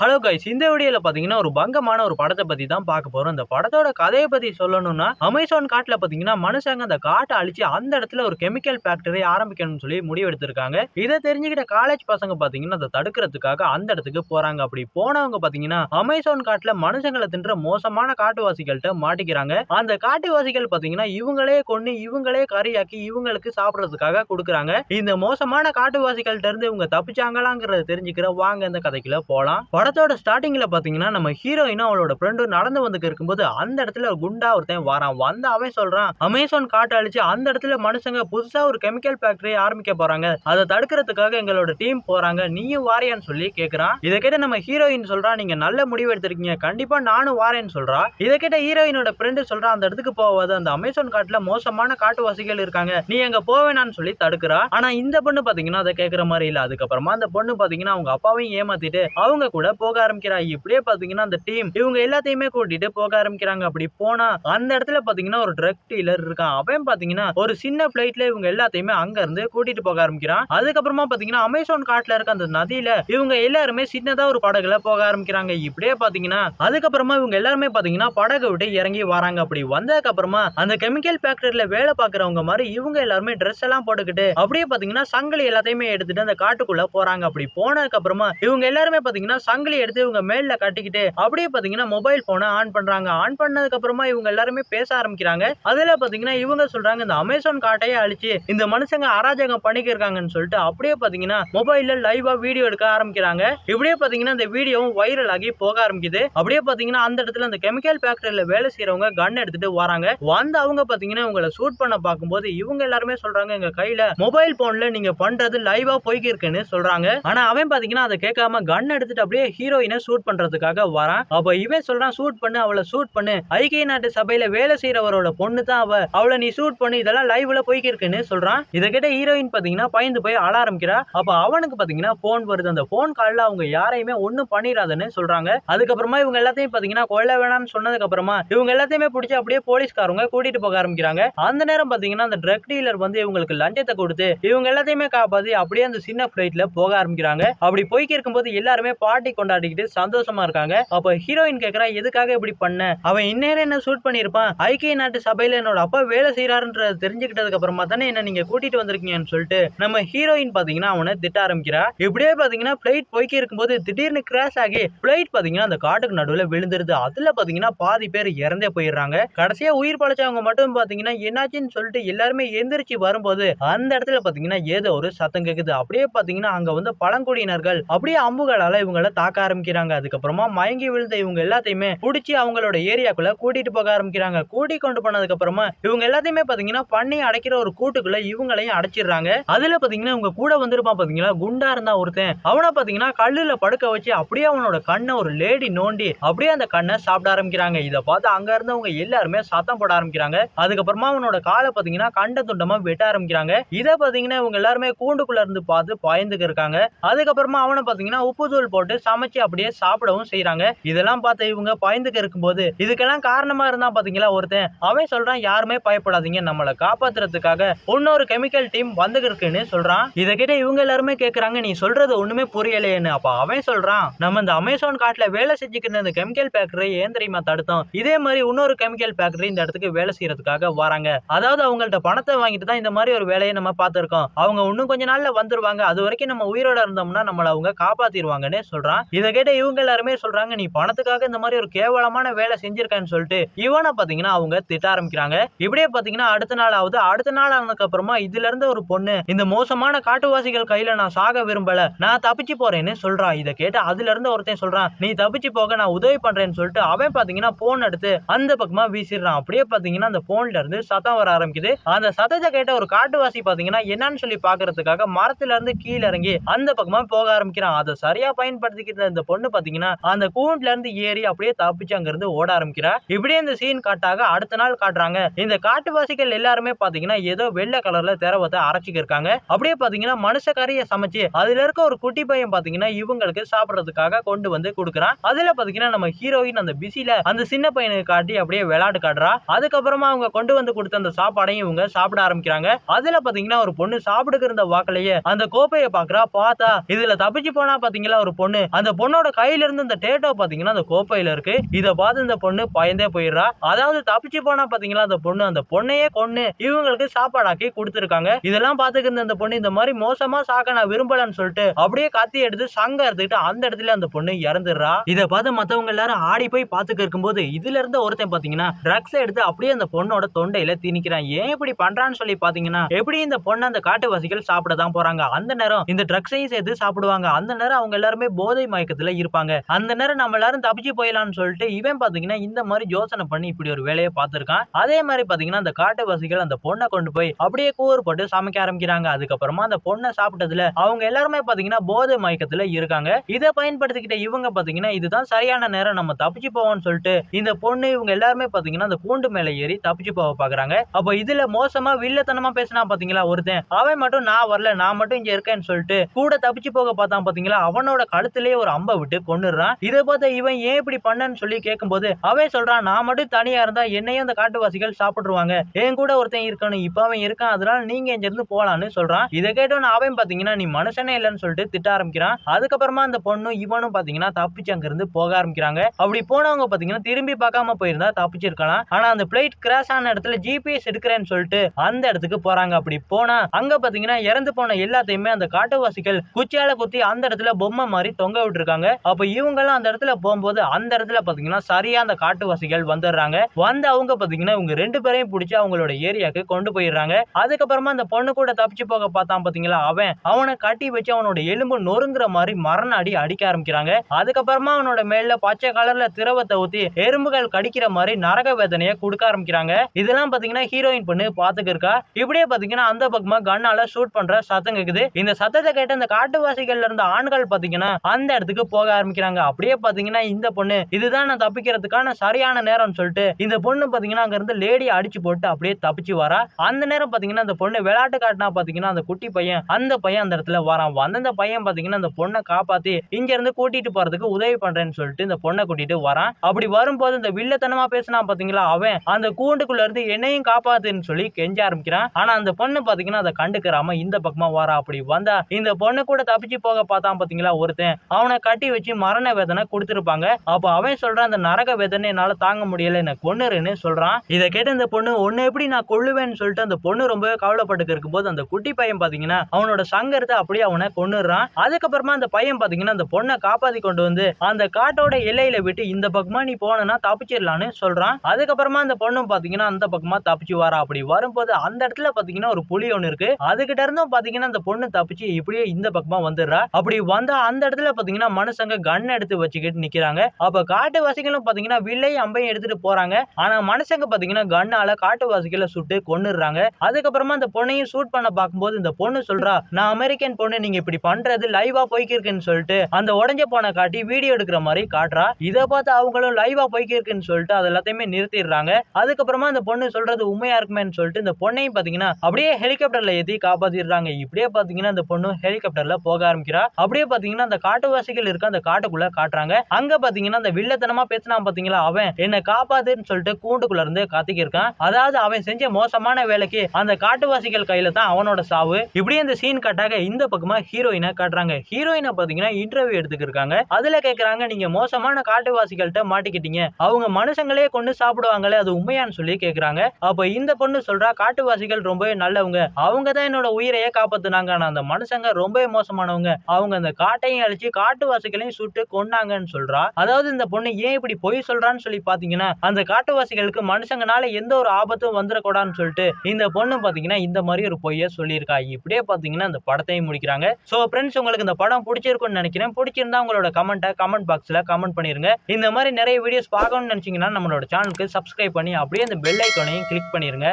Hello guys இந்த வீடியோல பாத்தீங்கன்னா ஒரு பங்கமான ஒரு படத்தை பத்தி தான் பார்க்க போறோம். இந்த படத்தோட கதையை பத்தி சொல்லணும்னா அமேசான் காட்டுல பாத்தீங்கன்னா மனுஷங்க அந்த காட்டை அழிச்சு அந்த இடத்துல ஒரு கெமிக்கல் ஃபேக்டரி ஆரம்பிக்கணும்னு சொல்லி முடிவெடுத்திருக்காங்க. இதை தெரிஞ்சுக்கிட்ட காலேஜ் பசங்க பாத்தீங்கன்னா அதை தடுக்கிறதுக்காக அந்த இடத்துக்கு போறாங்க. அப்படி போனவங்க பாத்தீங்கன்னா அமேசான் காட்டுல மனுஷங்களை தின்ற மோசமான காட்டுவாசிகள்கிட்ட மாட்டிக்கிறாங்க. அந்த காட்டுவாசிகள் பாத்தீங்கன்னா இவங்களே கொண்டு இவங்களே கறியாக்கி இவங்களுக்கு சாப்பிடறதுக்காக கொடுக்குறாங்க. இந்த மோசமான காட்டுவாசிகள்கிட்ட இருந்து இவங்க தப்பிச்சாங்களாங்கிறத தெரிஞ்சுக்கிற வாங்க இந்த கதைக்குள்ள போலாம். படத்தோட ஸ்டார்டிங்கில் பார்த்தீங்கன்னா நம்ம ஹீரோயினும் அவளோட ஃப்ரெண்டும் நடந்து வந்து இருக்கும்போது அந்த இடத்துல குண்டா ஒருத்தன் வரான். வந்து அவன் சொல்கிறான் அமேசான் காட்டை அழிச்சு அந்த இடத்துல மனுஷங்க புதுசாக ஒரு கெமிக்கல் ஃபேக்டரி ஆரம்பிக்க போகிறாங்க அதை தடுக்கிறதுக்காக எங்களோட டீம் போகிறாங்க நீயும் வாரியான்னு சொல்லி கேட்குறான் இதை கேட்ட நம்ம ஹீரோயின் சொல்கிறா நீங்கள் நல்ல முடிவு எடுத்திருக்கீங்க. கண்டிப்பாக நானும் வாரேன்னு சொல்கிறா இதை கேட்ட ஹீரோயினோட ஃப்ரெண்டு சொல்கிறான் அந்த இடத்துக்கு போவாது அந்த அமேசான் காட்டில் மோசமான காட்டுவாசிகள் இருக்காங்க. நீ அங்கே போவேணான்னு சொல்லி தடுக்கிறா. ஆனால் இந்த பொண்ணு பார்த்தீங்கன்னா அதை கேட்குற மாதிரி இல்லை. அதுக்கப்புறமா அந்த பொண்ணு பார்த்தீங்கன்னா அவங்க அப்பாவையும் ஏமாத்திட்டு அவங்க கூட போக ஆரம்பிக்கிறாங்க. இப்படியே பாத்தீங்கன்னா அந்த டீம் இவங்க எல்லாத்தையுமே கூட்டிட்டு போக ஆரம்பிக்கிறாங்க. அப்படி போனா அந்த இடத்துல பாத்தீங்கன்னா ஒரு ட்ரக் டீலர் இருக்கான். அவன் பாத்தீங்கன்னா ஒரு சின்ன பிளைட்ல இவங்க எல்லாத்தையுமே அங்க இருந்து கூட்டிட்டு போக ஆரம்பிக்கிறான். அதுக்கப்புறமா பாத்தீங்கன்னா அமேசான் காட்டுல இருக்க அந்த நதியில இவங்க எல்லாருமே சின்னதா ஒரு படகுல போக ஆரம்பிக்கிறாங்க. இப்படியே பாத்தீங்கன்னா அதுக்கப்புறமா இவங்க எல்லாருமே பாத்தீங்கன்னா படகு விட்டு இறங்கி வராங்க. அப்படி வந்ததுக்கு அப்புறமா அந்த கெமிக்கல் ஃபேக்டரியில வேலை பாக்குறவங்க மாதிரி இவங்க எல்லாருமே ட்ரெஸ் எல்லாம் போட்டுக்கிட்டு அப்படியே பாத்தீங்கன்னா சங்கிலி எல்லாத்தையுமே எடுத்துட்டு அந்த காட்டுக்குள்ள போறாங்க. அப்படி போனதுக்கு அப்புறமா இவங்க எல்லாருமே பாத்தீங்கன்னா சங்கிலி எடுத்து இவங்க மேல கட்டிக்கிட்டு அப்படியே பாத்தீங்கன்னா மொபைல் போனை ஆன் பண்றாங்க. ஆன் பண்ணதுக்கு அப்புறமா இவங்க எல்லாருமே பேச ஆரம்பிக்கிறாங்க. அதுல பாத்தீங்கன்னா இவங்க சொல்றாங்க இந்த அமேசான் காட்டையே அழிச்சு இந்த மனுஷங்க அராஜகம் பண்ணிக்கிருக்காங்கன்னு சொல்லிட்டு அப்படியே பாத்தீங்கன்னா மொபைல்ல லைவா வீடியோ எடுக்க ஆரம்பிக்கிறாங்க. இப்படியே பாத்தீங்கன்னா இந்த வீடியோவும் வைரல் ஆகி போக ஆரம்பிக்குது. அப்படியே பாத்தீங்கன்னா அந்த இடத்துல அந்த கெமிக்கல் ஃபேக்டரியில வேலை செய்யறவங்க கன் எடுத்துட்டு வராங்க. வந்து அவங்க பாத்தீங்கன்னா இவங்களை ஷூட் பண்ண பார்க்கும்போது இவங்க எல்லாருமே சொல்றாங்க எங்க கையில மொபைல் போன்ல நீங்க பண்றது லைவா போய்க்கு இருக்குன்னு சொல்றாங்க. ஆனா அவன் பாத்தீங்கன்னா அதை கேட்காம கன் எடுத்துட்டு அப்படியே ஹீரோயினை ஷூட் பண்றதுக்காக வரான். அப்ப இவன் சொல்றான் ஷூட் பண்ணு அவளை ஷூட் பண்ணு. ஐக்கிய நாட்டு சபையில வேலை செய்யறவரோட பொண்ணு தான் அவ. அவளை நீ ஷூட் பண்ணு இதெல்லாம் லைவ்ல போய்க்கு இருக்குன்னு சொல்றான். இதை கிட்ட ஹீரோயின் பாத்தீங்கன்னா பயந்து போய் அழ ஆரம்பிக்கிறா. அப்ப அவனுக்கு பாத்தீங்கன்னா போன் வருது. அந்த போன் கால்ல அவங்க யாரையுமே ஒண்ணும் பண்ணிடாதுன்னு சொல்றாங்க. அதுக்கப்புறமா இவங்க எல்லாத்தையும் பாத்தீங்கன்னா கொல்ல வேணாம்னு சொன்னதுக்கு அப்புறமா இவங்க எல்லாத்தையுமே பிடிச்சி அப்படியே போலீஸ்காரங்க கூட்டிட்டு போக ஆரம்பிக்கிறாங்க. அந்த நேரம் பாத்தீங்கன்னா அந்த ட்ரக் டீலர் வந்து இவங்களுக்கு லஞ்சத்தை கொடுத்து இவங்க எல்லாத்தையுமே காப்பாத்தி அப்படியே அந்த சின்ன பிளைட்ல போக ஆரம்பிக்கிறாங்க. அப்படி போய்க்கு இருக்கும்போது எல்லாருமே பாட்டி கொண்டாடிக்கிட்டு சந்தோஷமா இருக்காங்க. அப்ப ஹீரோயின் கேக்குறா எதுக்காக இப்படி பண்ண? அவன் இந்நேரம் என்ன ஷூட் பண்ணிருப்பான் ஐக்கிய நாட்டு சபையில என்னோட அப்பா வேலை செய்யறாருன்றத தெரிஞ்சுக்கிட்டதுக்கு அப்புறமா தானே என்ன நீங்க கூட்டிட்டு வந்திருக்கீங்கன்னு சொல்லிட்டு நம்ம ஹீரோயின் பாத்தீங்கன்னா அவனை திட்ட ஆரம்பிக்கிறா. இப்படியே பாத்தீங்கன்னா பிளைட் போய்க்கு இருக்கும்போது திடீர்னு கிராஷ் ஆகி பிளைட் பாத்தீங்கன்னா அந்த காட்டுக்கு நடுவில் விழுந்துருது. அதுல பாத்தீங்கன்னா பாதி பேர் இறந்தே போயிடுறாங்க. கடைசியா உயிர் பழைச்சவங்க மட்டும் பாத்தீங்கன்னா என்னாச்சுன்னு சொல்லிட்டு எல்லாருமே எந்திரிச்சு வரும்போது அந்த இடத்துல பாத்தீங்கன்னா ஏதோ ஒரு சத்தம் கேக்குது. அப்படியே பாத்தீங்கன்னா அங்க வந்து பழங்குடியினர்கள் அப்படியே அம்புகளால இவங்கள தாக்க ஆரம்பிக்கிறாங்க. அதுக்கப்புறமா மயங்கி விழுந்த இவங்க எல்லாத்தையுமே பிடிச்சி அவங்களோட ஏரியாக்குள்ள கூட்டிட்டு போக ஆரம்பிக்கிறாங்க. கூட்டி கொண்டு போனதுக்கு அப்புறமா இவங்க எல்லாத்தையுமே பாத்தீங்கன்னா பண்ணி அடைக்கிற ஒரு கூட்டுக்குள்ள இவங்களையும் அடைச்சிடுறாங்க. அதுல பாத்தீங்கன்னா இவங்க கூட வந்திருப்பான் பாத்தீங்களா? குண்டா இருந்தா ஒருத்தன். அவனை பாத்தீங்கன்னா கல்லுல படுக்க வச்சு அப்படியே அவனோட கண்ணை ஒரு லேடி நோண்டி அப்படியே அந்த கண்ணை சாப்பிட ஆரம்பிக்கிறாங்க. இதை பார்த்து அங்க இருந்தவங்க எல்லாருமே சத்தம் போட ஆரம்பிக்கிறாங்க. அதுக்கப்புறமா அவனோட காலை பாத்தீங்கன்னா கண்ட துண்டமா வெட்ட ஆரம்பிக்கிறாங்க. இதை பாத்தீங்கன்னா இவங்க எல்லாருமே கூண்டுக்குள்ள இருந்து பார்த்து பயந்துக்கு இருக்காங்க. அதுக்கப்புறமா அவனை பாத்தீங்கன்னா உப்பு தூள் போட்டு சமைச்சு அப்படியே சாப்பிடவும் செய்யறாங்க இதெல்லாம் பார்த்து இவங்க பயந்துக்கு இருக்கும்போது இதுக்கெல்லாம் காரணமா இருந்தா பாத்தீங்களா ஒருத்தன்? அவன் சொல்றான் யாருமே பயப்படாதீங்க நம்மளை காப்பாத்துறதுக்காக இன்னொரு கெமிக்கல் டீம் வந்துகிருக்குன்னு சொல்றான். இதை கிட்ட இவங்க எல்லாருமே கேக்குறாங்க நீ சொல்றது ஒண்ணுமே புரியலையேன்னு. அப்ப அவன் சொல்றான் நம்ம இந்த அமேசான் காட்டுல வேலை செஞ்சுக்கிற இந்த கெமிக்கல் ஃபேக்டரி ஏன் தெரியுமா தடுத்தோம்? இதே மாதிரி இன்னொரு கெமிக்கல் ஃபேக்டரி இந்த இடத்துக்கு வேலை செய்யறதுக்காக வராங்க. அதாவது அவங்கள்ட்ட பணத்தை வாங்கிட்டு தான் இந்த மாதிரி ஒரு வேலையை நம்ம பார்த்துருக்கோம். அவங்க இன்னும் கொஞ்ச நாள்ல வந்துருவாங்க. அது வரைக்கும் நம்ம உயிரோட இருந்தோம்னா நம்மளை அவங்க காப்பாத்திடுவாங்கன்னு சொல்றான். இதை கேட்ட இவங்க எல்லாருமே சொல்றாங்க நீ பணத்துக்காக இந்த மாதிரி ஒரு கேவலமான வேலை செஞ்சிருக்கேன்னு சொல்லிட்டு இவனை பாத்தீங்கன்னா அவங்க திட்ட ஆரம்பிக்கிறாங்க. இப்படியே பாத்தீங்கன்னா அடுத்த நாள் ஆகுது அடுத்த நாள் ஆனதுக்கு அப்புறமா இதுல இருந்து ஒரு பொண்ணு இந்த மோசமான காட்டுவாசிகள் கையில நான் சாக விரும்பல நான் தப்பிச்சு போறேன்னு சொல்றான் இதை கேட்டு அதுல இருந்து ஒருத்தன் சொல்றான் நீ தப்பிச்சு போக நான் உதவி பண்றேன்னு சொல்லிட்டு அவன் பாத்தீங்கன்னா போன் எடுத்து அந்த பக்கமா வீசிடுறான். அப்படியே பாத்தீங்கன்னா அந்த போன்ல இருந்து சத்தம் வர ஆரம்பிக்குது. அந்த சத்தத்தை கேட்ட ஒரு காட்டுவாசி பாத்தீங்கன்னா என்னன்னு சொல்லி பாக்குறதுக்காக மரத்துல இருந்து கீழே இறங்கி அந்த பக்கமா போக ஆரம்பிக்கிறான். அதை சரியா பயன்படுத்திக்கிட்ட இருந்த அந்த பொண்ணு பாத்தீங்கன்னா அந்த கூண்ட்ல இருந்து ஏறி அப்படியே தப்பிச்சு அங்க இருந்து ஓட ஆரம்பிக்கிறா. இப்படியே இந்த சீன் காட்டாக அடுத்த நாள் காட்டுறாங்க. இந்த காட்டுவாசிகள் எல்லாருமே பாத்தீங்கன்னா ஏதோ வெள்ளை கலர்ல திரவத்தை அரைச்சிக்க இருக்காங்க. அப்படியே பாத்தீங்கன்னா மனுஷ கறியை சமைச்சு அதுல இருக்க ஒரு குட்டி பையன் பாத்தீங்கன்னா இவங்களுக்கு சாப்பிடறதுக்காக கொண்டு வந்து கொடுக்குறான். அதுல பாத்தீங்கன்னா நம்ம ஹீரோயின் அந்த பிஸில அந்த சின்ன பையனுக்கு காட்டி அப்படியே விளையாட்டு காட்டுறா. அதுக்கப்புறமா அவங்க கொண்டு வந்து கொடுத்த அந்த சாப்பாடையும் இவங்க சாப்பிட ஆரம்பிக்கிறாங்க. அதுல பாத்தீங்கன்னா ஒரு பொண்ணு சாப்பிடுகிற இருந்த வாக்கிலேயே அந்த கோப்பையை பாக்குறா. பார்த்தா இதுல தப்பிச்சு போனா பாத்தீங்களா ஒரு பொண்ணு? அந்த இந்த பொண்ணோட கையில இருந்து இந்த டேட்டோ பாத்தீங்கன்னா அந்த கோப்பையில இருக்கு. இத பார்த்து இந்த பொண்ணு பயந்தே போயிடுறா. அதாவது தப்பிச்சு போனா பாத்தீங்களா அந்த பொண்ணு அந்த பொண்ணையே கொண்டு இவங்களுக்கு சாப்பாடாக்கி கொடுத்துருக்காங்க. இதெல்லாம் பாத்துக்கிற இந்த பொண்ணு இந்த மாதிரி மோசமா சாக்க நான் விரும்பலன்னு சொல்லிட்டு அப்படியே கத்தி எடுத்து சங்க எடுத்துக்கிட்டு அந்த இடத்துல அந்த பொண்ணு இறந்துடுறா. இதை பார்த்து மத்தவங்க எல்லாரும் ஆடி போய் பாத்துக்க இருக்கும்போது இதுல இருந்த ஒருத்தன் பாத்தீங்கன்னா ட்ரக்ஸ் எடுத்து அப்படியே அந்த பொண்ணோட தொண்டையில திணிக்கிறான். ஏன் இப்படி பண்றான்னு சொல்லி பாத்தீங்கன்னா எப்படி இந்த பொண்ணு அந்த காட்டுவாசிகள் சாப்பிட தான் போறாங்க. அந்த நேரம் இந்த ட்ரக்ஸையும் சேர்த்து சாப்பிடுவாங்க. அந்த நேரம் அவங்க எல்லாருமே போதை மயக்கத்துல இருப்பாங்க. அந்த நேரம் நம்ம எல்லாரும் தப்பிச்சு போயிடலாம்னு சொல்லிட்டு இவன் பாத்தீங்கன்னா இந்த மாதிரி யோசனை பண்ணி இப்படி ஒரு வேலையை பார்த்திருக்கான். அதே மாதிரி பாத்தீங்கன்னா அந்த காட்டுவாசிகள் அந்த பொண்ணை கொண்டு போய் அப்படியே கூறு போட்டு சமைக்க ஆரம்பிக்கிறாங்க. அதுக்கப்புறமா அந்த பொண்ணை சாப்பிட்டதுல அவங்க எல்லாருமே பாத்தீங்கன்னா போதை மயக்கத்துல இருக்காங்க. இதை பயன்படுத்திக்கிட்ட இவங்க பாத்தீங்கன்னா இதுதான் சரியான நேரம் நம்ம தப்பிச்சு போவோம்னு சொல்லிட்டு இந்த பொண்ணு இவங்க எல்லாருமே பாத்தீங்கன்னா அந்த கூண்டு மேல ஏறி தப்பிச்சு போக பாக்குறாங்க. அப்ப இதுல மோசமா வில்லத்தனமா பேசினா பாத்தீங்களா ஒருத்தன்? அவன் மட்டும் நான் வரல நான் மட்டும் இங்க இருக்கேன்னு சொல்லிட்டு கூட தப்பிச்சு போக பார்த்தான் பாத்தீங்களா? அவனோட கழுத்திலேயே ஒரு அம்பை விட்டு கொன்னுடுறான். இதை பார்த்த இவன் ஏன் இப்படி பண்ணன்னு சொல்லி கேட்கும்போது அவன் சொல்றான் நான் மட்டும் தனியா இருந்தா என்னையும் அந்த காட்டுவாசிகள் சாப்பிட்டுருவாங்க. என் கூட ஒருத்தன் இருக்கணும். இப்ப அவன் இருக்கான். அதனால நீங்க இங்க இருந்து போலான்னு சொல்றான். இதை கேட்டோன்னு அவன் பாத்தீங்கன்னா நீ மனுஷனே இல்லைன்னு சொல்லிட்டு திட்ட ஆரம்பிக்கிறான். அதுக்கப்புறமா அந்த பொண்ணும் இவனும் பாத்தீங்கன்னா தப்பிச்சு அங்க இருந்து போக ஆரம்பிக்கிறாங்க. அப்படி போனவங்க பாத்தீங்கன்னா திரும்பி பார்க்காம போயிருந்தா தப்பிச்சிருக்கலாம். ஆனா அந்த பிளைட் கிராஷ் ஆன இடத்துல ஜிபிஎஸ் எடுக்கிறேன்னு சொல்லிட்டு அந்த இடத்துக்கு போறாங்க. அப்படி போனா அங்க பாத்தீங்கன்னா இறந்து போன எல்லாத்தையுமே அந்த காட்டுவாசிகள் குச்சியால குத்தி அந்த இடத்துல பொம்மை மாதிரி தொங்க விட்டுருக்காங்க. அப்ப இவங்க எல்லாம் அந்த இடத்துல போகும்போது அந்த இடத்துல பாத்தீங்கன்னா சரியா அந்த காட்டுவாசிகள் வந்துடுறாங்க. வந்து அவங்க பாத்தீங்கன்னா இவங்க ரெண்டு பேரையும் பிடிச்சி அவங்களோட ஏரியாக்கு கொண்டு போயிடுறாங்க. அதுக்கப்புறமா அந்த பொண்ணு கூட தப்பிச்சு போக பார்த்தான் பாத்தீங்களா அவன். அவனை கட்டி வச்சு அவனோட எலும்பு நொறுங்குற மாதிரி மரண அடி அடிக்க ஆரம்பிக்கிறாங்க. அதுக்கப்புறமா அவனோட மேல பச்சை கலர்ல திரவத்தை ஊத்தி எறும்புகள் கடிக்கிற மாதிரி நரக வேதனையை கொடுக்க ஆரம்பிக்கிறாங்க. இதெல்லாம் பாத்தீங்கன்னா ஹீரோயின் பொண்ணு பாத்துக்க இருக்கா இப்படியே பாத்தீங்கன்னா அந்த பக்கமா கண்ணால ஷூட் பண்ற சத்தம் கேக்குது. இந்த சத்தத்தை கேட்ட இந்த காட்டுவாசிகள்ல இருந்த ஆண்கள் பாத்தீங்கன்னா அந்த இடத்துக்கு போக ஆரம்பிக்கிறாங்க. அப்படியே பாத்தீங்கன்னா இந்த பொண்ணு இதுதான் நான் தப்பிக்கிறதுக்கான சரியான நேரம்னு சொல்லிட்டு இந்த பொண்ணு பாத்தீங்கன்னா அங்க இருந்து அடிச்சு போட்டு அப்படியே தப்பிச்சு வரா. அந்த நேரம் பாத்தீங்கன்னா அந்த பொண்ணு விளையாட்டு காட்டினா பாத்தீங்கன்னா அந்த குட்டி பையன் அந்த பையன் அந்த இடத்துல வரான். வந்த பையன் பாத்தீங்கன்னா அந்த பொண்ணை காப்பாத்தி இங்க இருந்து கூட்டிட்டு போறதுக்கு உதவி பண்றேன்னு சொல்லிட்டு இந்த பொண்ணை கூட்டிட்டு வரான். அப்படி வரும்போது இந்த வில்லத்தனமா பேசினா பாத்தீங்களா அவன் அந்த கூண்டுக்குள்ள இருந்து என்னையும் காப்பாத்துன்னு சொல்லி கெஞ்ச ஆரம்பிக்கிறான். ஆனா அந்த பொண்ணு பாத்தீங்கன்னா அதை கண்டுக்கிறாம இந்த பக்கமா வரா. அப்படி வந்தா இந்த பொண்ணு கூட தப்பிச்சு போக பார்த்தான் பாத்தீங்களா ஒருத்தன். அவனை கட்டி வச்சு மரண வேதனை கொடுத்துருப்பாங்க. அப்போ அவன் சொல்றான் அந்த நரக வேதனை என்னால தாங்க முடியல என்ன கொன்னுருன்னு சொல்றான். இதை கேட்டு இந்த பொண்ணு ஒன்னு எப்படி நான் கொள்ளுவேன்னு சொல்லிட்டு அந்த பொண்ணு ரொம்பவே கவலைப்பட்டு இருக்கும்போது அந்த குட்டி பையன் பாத்தீங்கன்னா அவனோட சங்கரத்தை அப்படியே அவனை கொன்னுடுறான். அதுக்கப்புறமா அந்த பையன் பாத்தீங்கன்னா அந்த பொண்ணை காப்பாத்தி கொண்டு வந்து அந்த காட்டோட எல்லையில விட்டு இந்த பக்கமா நீ போனா தப்பிச்சிடலான்னு சொல்றான். அதுக்கப்புறமா அந்த பொண்ணும் பாத்தீங்கன்னா அந்த பக்கமா தப்பிச்சு வரா அப்படி வரும்போது அந்த இடத்துல பாத்தீங்கன்னா ஒரு புலி ஒன்று இருக்கு. அதுகிட்ட இருந்தும் பாத்தீங்கன்னா அந்த பொண்ணு தப்பிச்சு இப்படியே இந்த பக்கமா வந்துடுறா. அப்படி வந்தா அந்த இடத்துல பாத்தீங்கன்னா மனுஷங்க கன் எடுத்து வச்சுக்கிட்டு நிக்கிறாங்க. அப்ப காட்டுவாசிகளும் பாத்தீங்கன்னா வில்லை அம்பையும் எடுத்துட்டு போறாங்க. ஆனா மனுஷங்க பாத்தீங்கன்னா கண்ணால காட்டுவாசிகளை சுட்டு கொன்னுடுறாங்க. அதுக்கப்புறமா அந்த பொண்ணையும் ஷூட் பண்ண பார்க்கும்போது இந்த பொண்ணு சொல்றா நான் அமெரிக்கன் பொண்ணு நீங்க இப்படி பண்றது லைவா போய்க்கிருக்குன்னு சொல்லிட்டு அந்த உடஞ்ச போன காட்டி வீடியோ எடுக்கிற மாதிரி காட்டுறா. இதை பார்த்து அவங்களும் லைவா போய்க்கிருக்குன்னு சொல்லிட்டு அது எல்லாத்தையுமே நிறுத்திடுறாங்க. அதுக்கப்புறமா அந்த பொண்ணு சொல்றது உண்மையா இருக்குமேன்னு சொல்லிட்டு இந்த பொண்ணையும் பாத்தீங்கன்னா அப்படியே ஹெலிகாப்டர்ல ஏத்தி காப்பாத்திடுறாங்க. இப்படியே பாத்தீங்கன்னா அந்த பொண்ணு ஹெலிகாப்டர்ல போக ஆரம்பிக்கிறா. அப்படியே பாத்தீங்கன்னா அந்த காட்டுவாசிகள் இருக்க அந்த காட்டுக்குள்ள காட்டுறாங்க. அங்க பாத்தீங்கன்னா அந்த வில்லத்தனமா பேசினா பாத்தீங்களா அவன் என்ன காப்பாத்துன்னு சொல்லிட்டு கூண்டுக்குள்ள இருந்து காத்துக்கு இருக்கான் அதாவது அவன் செஞ்ச மோசமான வேலைக்கு அந்த காட்டுவாசிகள் கையில தான் அவனோட சாவு. இப்படியே இந்த சீன் கட்டாக இந்த பக்கமா ஹீரோயினை காட்டுறாங்க. ஹீரோயினை பாத்தீங்கன்னா இன்டர்வியூ எடுத்துக்கிருக்காங்க. அதுல கேக்குறாங்க நீங்க மோசமான காட்டுவாசிகள்கிட்ட மாட்டிக்கிட்டீங்க. அவங்க மனுஷங்களே கொண்டு சாப்பிடுவாங்களே அது உண்மையான்னு சொல்லி கேக்குறாங்க. அப்ப இந்த பொண்ணு சொல்றா காட்டுவாசிகள் ரொம்பவே நல்லவங்க. அவங்க தான் என்னோட உயிரையே காப்பாத்துனாங்க. ஆனா அந்த மனுஷங்க ரொம்பவே மோசமானவங்க. அவங்க அந்த காட்டையும் அழிச்சு காட்டுவாசிகளையும் சுட்டு கொன்னாங்கன்னு சொல்றா. அதாவது இந்த பொண்ணு ஏன் இப்படி பொய் சொல்றான்னு சொல்லி பாத்தீங்கன்னா அந்த காட்டுவாசிகளுக்கு மனுஷங்கனால எந்த ஒரு ஆபத்தும் வந்துடக்கூடாதுன்னு சொல்லிட்டு இந்த பொண்ணு பாத்தீங்கன்னா இந்த மாதிரி ஒரு பொய்ய சொல்லியிருக்கா. இப்படியே பாத்தீங்கன்னா இந்த படத்தையும் முடிக்கிறாங்க. சோ ஃப்ரெண்ட்ஸ் உங்களுக்கு இந்த படம் பிடிச்சிருக்கும்னு நினைக்கிறேன். பிடிச்சிருந்தா உங்களோட கமெண்ட்டை கமெண்ட் பாக்ஸ்ல கமெண்ட் பண்ணிருங்க. இந்த மாதிரி நிறைய வீடியோஸ் பார்க்கணும்னு நினைச்சீங்கன்னா நம்மளோட சேனலுக்கு சப்ஸ்கிரைப் பண்ணி அப்படியே அந்த பெல் ஐக்கானையும் கிளிக் பண்ணிருங்க.